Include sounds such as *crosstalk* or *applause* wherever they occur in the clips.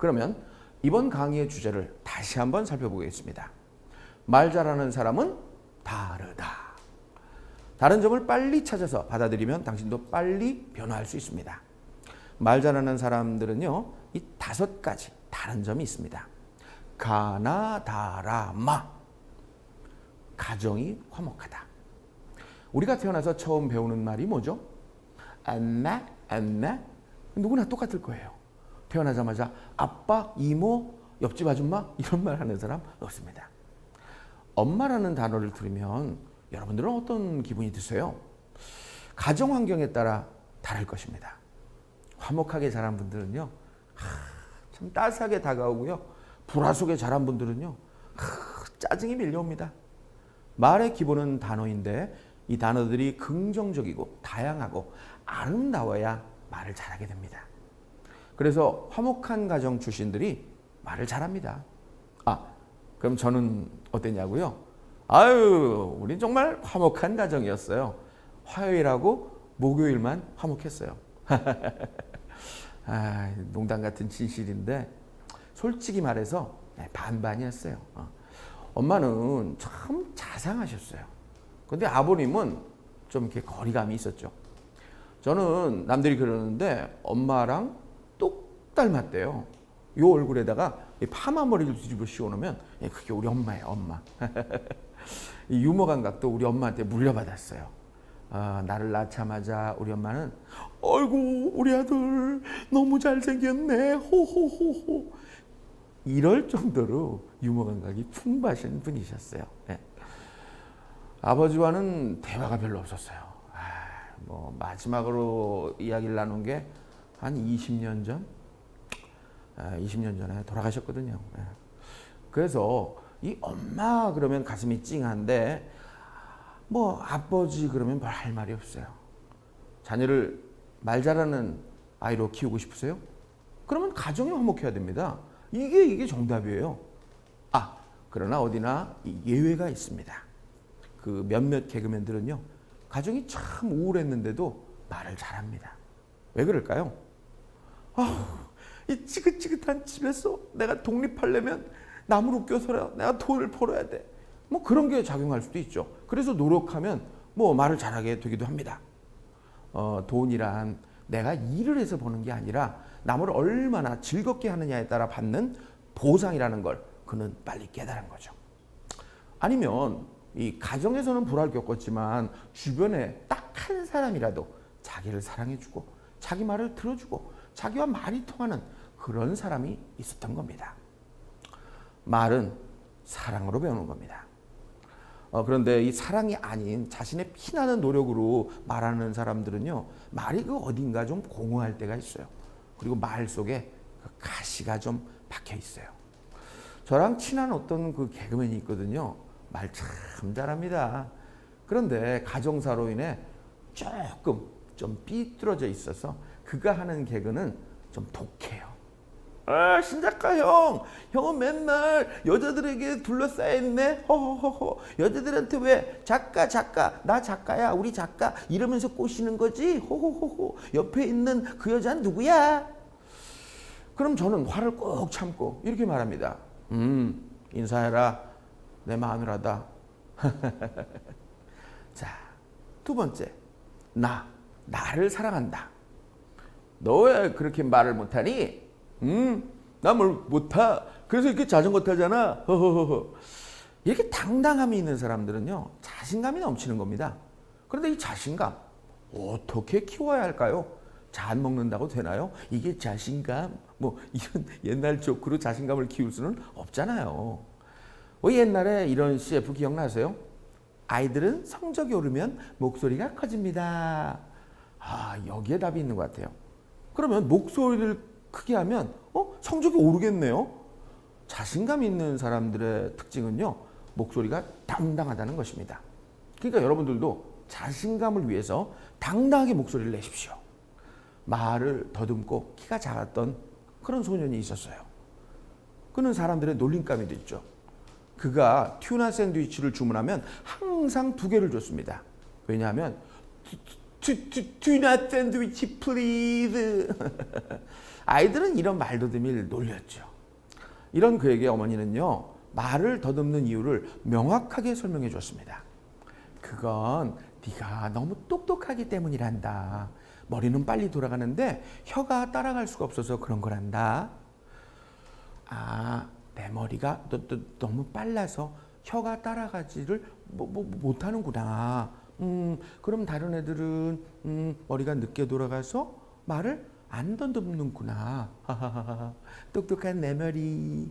그러면 이번 강의의 주제를 다시 한번 살펴보겠습니다. 말 잘하는 사람은 다르다. 다른 점을 빨리 찾아서 받아들이면 당신도 빨리 변화할 수 있습니다. 말 잘하는 사람들은요, 이 다섯 가지 다른 점이 있습니다. 가나다라마. 가정이 화목하다. 우리가 태어나서 처음 배우는 말이 뭐죠? 안나, 안나. 누구나 똑같을 거예요. 태어나자마자 아빠, 이모, 옆집 아줌마 이런 말 하는 사람 없습니다. 엄마라는 단어를 들으면 여러분들은 어떤 기분이 드세요? 가정 환경에 따라 다를 것입니다. 화목하게 자란 분들은요, 하, 참 따스하게 다가오고요. 불화 속에 자란 분들은요, 하, 짜증이 밀려옵니다. 말의 기본은 단어인데 이 단어들이 긍정적이고 다양하고 아름다워야 말을 잘하게 됩니다. 그래서 화목한 가정 출신들이 말을 잘합니다. 아, 그럼 저는 어땠냐고요? 아유, 우린 정말 화목한 가정이었어요. 화요일하고 목요일만 화목했어요. *laughs* 아, 농담 같은 진실인데 솔직히 말해서 네, 반반이었어요. 어. 엄마는 참 자상하셨어요. 근데 아버님은 좀 이렇게 거리감이 있었죠. 저는 남들이 그러는데 엄마랑 똑 닮았대요. 요 얼굴에다가 이 파마 머리를 뒤집어 씌워놓으면 예, 그게 우리 엄마예요, 엄마. *laughs* 이 유머 감각도 우리 엄마한테 물려받았어요. 아, 나를 낳자마자 우리 엄마는 어이구 우리 아들 너무 잘생겼네 호호호호 이럴 정도로 유머 감각이 풍부하신 분이셨어요. 예. 아버지와는 대화가 별로 없었어요. 아, 뭐 마지막으로 이야기를 나눈 게 한 20년 전, 아, 20년 전에 돌아가셨거든요. 예. 그래서 이 엄마 그러면 가슴이 찡한데 뭐 아버지 그러면 별 할 말이 없어요. 자녀를 말 잘하는 아이로 키우고 싶으세요? 그러면 가정이 화목해야 됩니다. 이게 이게 정답이에요. 아 그러나 어디나 이 예외가 있습니다. 그 몇몇 개그맨들은요 가정이 참 우울했는데도 말을 잘합니다. 왜 그럴까요? 아, 이 지긋지긋한 집에서 내가 독립하려면 남을 웃겨서라 내가 돈을 벌어야 돼. 뭐 그런 게 작용할 수도 있죠. 그래서 노력하면 뭐 말을 잘하게 되기도 합니다. 어, 돈이란 내가 일을 해서 버는 게 아니라 남을 얼마나 즐겁게 하느냐에 따라 받는 보상이라는 걸 그는 빨리 깨달은 거죠. 아니면 이 가정에서는 불화를 겪었지만 주변에 딱 한 사람이라도 자기를 사랑해주고 자기 말을 들어주고 자기와 말이 통하는 그런 사람이 있었던 겁니다. 말은 사랑으로 배우는 겁니다. 어, 그런데 이 사랑이 아닌 자신의 피나는 노력으로 말하는 사람들은요, 말이 그 어딘가 좀 공허할 때가 있어요. 그리고 말 속에 그 가시가 좀 박혀 있어요. 저랑 친한 어떤 그 개그맨이 있거든요. 말 참 잘합니다. 그런데 가정사로 인해 조금 좀 삐뚤어져 있어서 그가 하는 개그는 좀 독해요. 아, 신작가 형! 형은 맨날 여자들에게 둘러싸여 있네? 허허허허. 여자들한테 왜 작가, 작가, 나 작가야, 우리 작가 이러면서 꼬시는 거지? 호호호호. 옆에 있는 그 여자는 누구야? 그럼 저는 화를 꼭 참고 이렇게 말합니다. 음, 인사해라. 내 마누라다. *laughs* 자, 두 번째. 나, 나를 사랑한다. 너 왜 그렇게 말을 못하니? 음, 나뭘 못하. 그래서 이렇게 자전거 타잖아. 허허허허. 이렇게 당당함이 있는 사람들은요, 자신감이 넘치는 겁니다. 그런데 이 자신감, 어떻게 키워야 할까요? 잔 먹는다고 되나요? 이게 자신감? 뭐, *laughs* 이런 옛날 조크로 자신감을 키울 수는 없잖아요. 왜 옛날에 이런 CF 기억나세요? 아이들은 성적이 오르면 목소리가 커집니다. 아, 여기에 답이 있는 것 같아요. 그러면 목소리를 크게 하면 어? 성적이 오르겠네요. 자신감 있는 사람들의 특징은요. 목소리가 당당하다는 것입니다. 그러니까 여러분들도 자신감을 위해서 당당하게 목소리를 내십시오. 말을 더듬고 키가 작았던 그런 소년이 있었어요. 그는 사람들의 놀림감이 있죠. 그가 튜나 샌드위치를 주문하면 항상 두 개를 줬습니다. 왜냐하면 튜, 튜, 튜, 튜나 샌드위치 플리즈 아이들은 이런 말더듬이를 놀렸죠. 이런 그에게 어머니는요 말을 더듬는 이유를 명확하게 설명해 줬습니다. 그건 네가 너무 똑똑하기 때문이란다. 머리는 빨리 돌아가는데 혀가 따라갈 수가 없어서 그런 거란다. 아, 내 머리가 너, 너, 너무 빨라서 혀가 따라가지를 뭐, 뭐, 못하는구나. 음, 그럼 다른 애들은 음, 머리가 늦게 돌아가서 말을 안. 하하하하. 똑똑한 내 머리.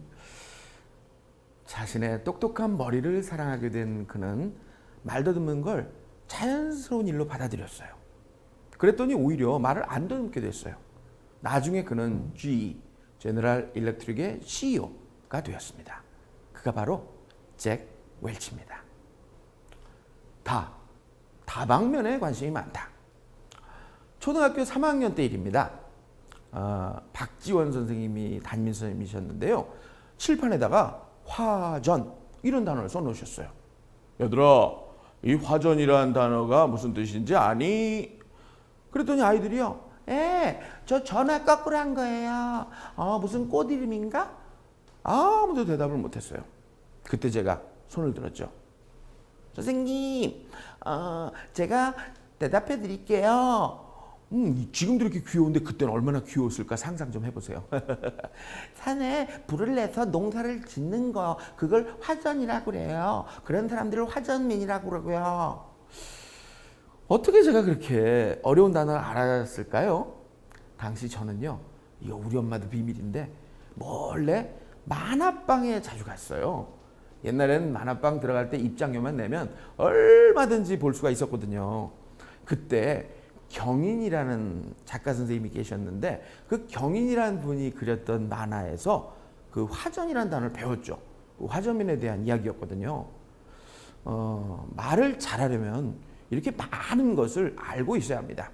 자신의 똑똑한 머리를 사랑하게 된 그는 말 더듬는 걸 자연스러운 일로 받아들였어요. 그랬더니 오히려 말을 안 더듬게 됐어요. 나중에 그는 G, 제너럴 일렉트릭의 CEO가 되었습니다. 그가 바로 잭 웰치입니다. 다, 다방면에 관심이 많다. 초등학교 3학년 때 일입니다. 어, 박지원 선생님이 담임 선생님이셨는데요. 칠판에다가 화전 이런 단어를 써놓으셨어요. 얘들아, 이 화전이라는 단어가 무슨 뜻인지 아니? 그랬더니 아이들이요. 예, 저 전화 거꾸로 한 거예요. 어, 무슨 꽃 이름인가? 아무도 대답을 못했어요. 그때 제가 손을 들었죠. 선생님, 어, 제가 대답해 드릴게요. 음, 지금도 이렇게 귀여운데 그때는 얼마나 귀여웠을까 상상 좀 해보세요. *laughs* 산에 불을 내서 농사를 짓는 거, 그걸 화전이라고 그래요. 그런 사람들을 화전민이라고 그러고요. 어떻게 제가 그렇게 어려운 단어를 알았을까요? 당시 저는요, 이거 우리 엄마도 비밀인데, 몰래 만화방에 자주 갔어요. 옛날에는 만화방 들어갈 때 입장료만 내면 얼마든지 볼 수가 있었거든요. 그때 경인이라는 작가 선생님이 계셨는데 그 경인이라는 분이 그렸던 만화에서 그 화전이라는 단어를 배웠죠. 그 화전민에 대한 이야기였거든요. 어, 말을 잘하려면 이렇게 많은 것을 알고 있어야 합니다.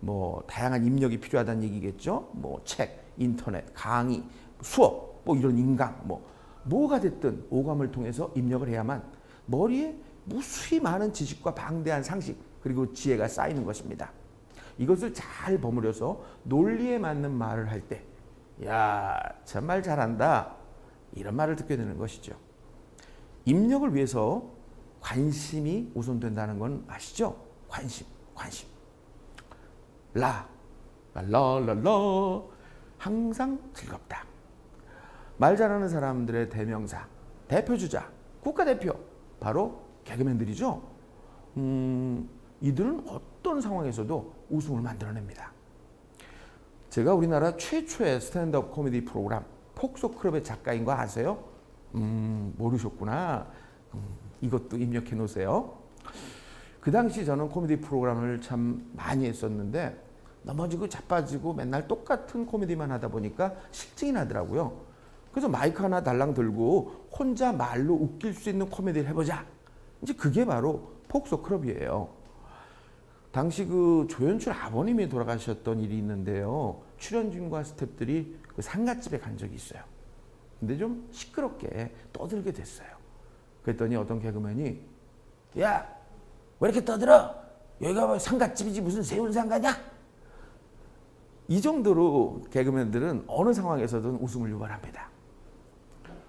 뭐 다양한 입력이 필요하다는 얘기겠죠. 뭐 책, 인터넷, 강의, 수업, 뭐 이런 인강, 뭐 뭐가 됐든 오감을 통해서 입력을 해야만 머리에 무수히 많은 지식과 방대한 상식 그리고 지혜가 쌓이는 것입니다. 이것을 잘 버무려서 논리에 맞는 말을 할 때, 야, 정말 잘한다. 이런 말을 듣게 되는 것이죠. 입력을 위해서 관심이 우선된다는 건 아시죠? 관심, 관심. 라, 랄라랄라, 항상 즐겁다. 말 잘하는 사람들의 대명사, 대표주자, 국가대표, 바로 개그맨들이죠. 음, 이들은 어떤 상황에서도 웃음을 만들어냅니다. 제가 우리나라 최초의 스탠드업 코미디 프로그램 폭소클럽의 작가인 거 아세요? 음, 모르셨구나. 음, 이것도 입력해 놓으세요. 그 당시 저는 코미디 프로그램을 참 많이 했었는데 넘어지고 자빠지고 맨날 똑같은 코미디만 하다 보니까 실증이 나더라고요. 그래서 마이크 하나 달랑 들고 혼자 말로 웃길 수 있는 코미디를 해보자. 이제 그게 바로 폭소클럽이에요. 당시 그 조연출 아버님이 돌아가셨던 일이 있는데요. 출연진과 스탭들이 그 상가집에 간 적이 있어요. 근데 좀 시끄럽게 떠들게 됐어요. 그랬더니 어떤 개그맨이 야, 왜 이렇게 떠들어? 여기가 뭐 상가집이지 무슨 세운 상가냐? 이 정도로 개그맨들은 어느 상황에서든 웃음을 유발합니다.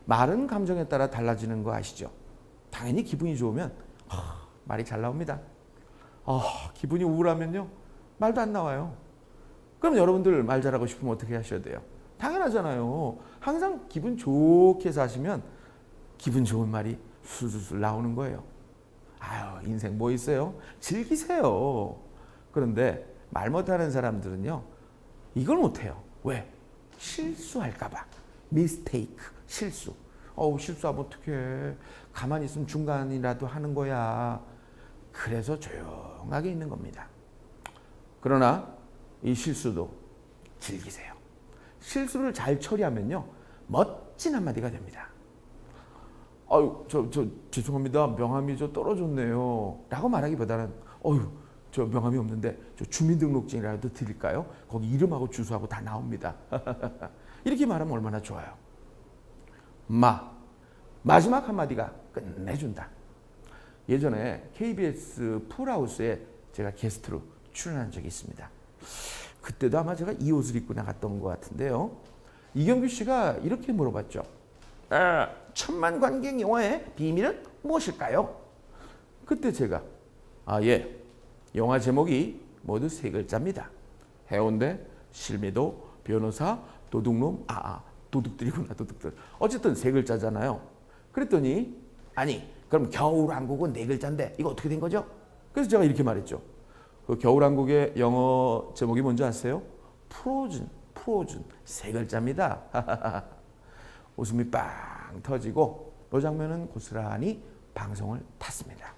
말은 감정에 따라 달라지는 거 아시죠? 당연히 기분이 좋으면 하, 말이 잘 나옵니다. 아, 기분이 우울하면요. 말도 안 나와요. 그럼 여러분들 말 잘하고 싶으면 어떻게 하셔야 돼요? 당연하잖아요. 항상 기분 좋게 사시면 기분 좋은 말이 술술술 나오는 거예요. 아유, 인생 뭐 있어요? 즐기세요. 그런데 말 못하는 사람들은요, 이걸 못해요. 왜? 실수할까봐. 미스테이크, 실수. 어우, 실수하면 어떡해. 가만히 있으면 중간이라도 하는 거야. 그래서 조용하게 있는 겁니다. 그러나 이 실수도 즐기세요. 실수를 잘 처리하면요. 멋진 한마디가 됩니다. 아유, 저, 저, 죄송합니다. 명함이 저 떨어졌네요. 라고 말하기보다는, 어유, 저 명함이 없는데, 저 주민등록증이라도 드릴까요? 거기 이름하고 주소하고 다 나옵니다. *laughs* 이렇게 말하면 얼마나 좋아요. 마. 마지막 한마디가 끝내준다. 예전에 KBS 풀하우스에 제가 게스트로 출연한 적이 있습니다. 그때도 아마 제가 이 옷을 입고 나갔던 것 같은데요. 이경규 씨가 이렇게 물어봤죠. 아, 천만 관객 영화의 비밀은 무엇일까요? 그때 제가 아 예, 영화 제목이 모두 세 글자입니다. 해운대, 실미도, 변호사, 도둑놈, 아, 아 도둑들이구나 도둑들. 어쨌든 세 글자잖아요. 그랬더니 아니 그럼 겨울왕국은 네 글자인데 이거 어떻게 된 거죠? 그래서 제가 이렇게 말했죠. 그 겨울왕국의 영어 제목이 뭔지 아세요? 프로즌, 프로즌 세 글자입니다. *laughs* 웃음이 빵 터지고 이 장면은 고스란히 방송을 탔습니다.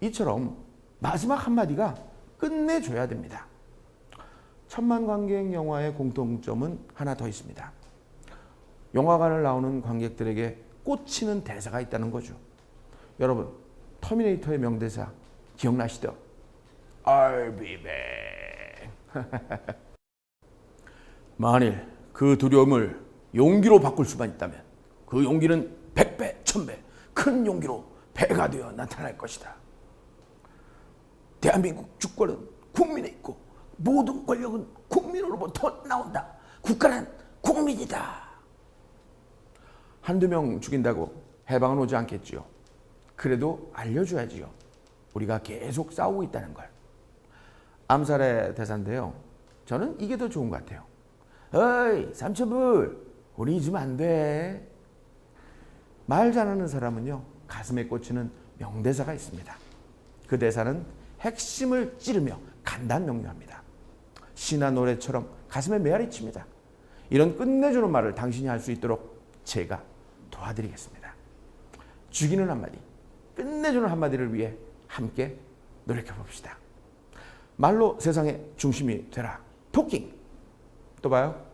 이처럼 마지막 한마디가 끝내줘야 됩니다. 천만 관객 영화의 공통점은 하나 더 있습니다. 영화관을 나오는 관객들에게 꽂히는 대사가 있다는 거죠. 여러분, 터미네이터의 명대사 기억나시죠? I'll be back. 만일 그 두려움을 용기로 바꿀 수만 있다면 그 용기는 백배, 천배, 큰 용기로 배가 되어 나타날 것이다. 대한민국 주권은 국민에 있고 모든 권력은 국민으로부터 나온다. 국가는 국민이다. 한두 명 죽인다고 해방은 오지 않겠지요. 그래도 알려줘야지요. 우리가 계속 싸우고 있다는 걸. 암살의 대사인데요. 저는 이게 더 좋은 것 같아요. 어이, 삼천불, 우리 잊으면 안 돼. 말 잘하는 사람은요, 가슴에 꽂히는 명대사가 있습니다. 그 대사는 핵심을 찌르며 간단 명료합니다. 신화 노래처럼 가슴에 메아리 칩니다. 이런 끝내주는 말을 당신이 할 수 있도록 제가 도와드리겠습니다. 죽이는 한마디, 끝내주는 한마디를 위해 함께 노력해 봅시다. 말로 세상의 중심이 되라. 토킹. 또 봐요.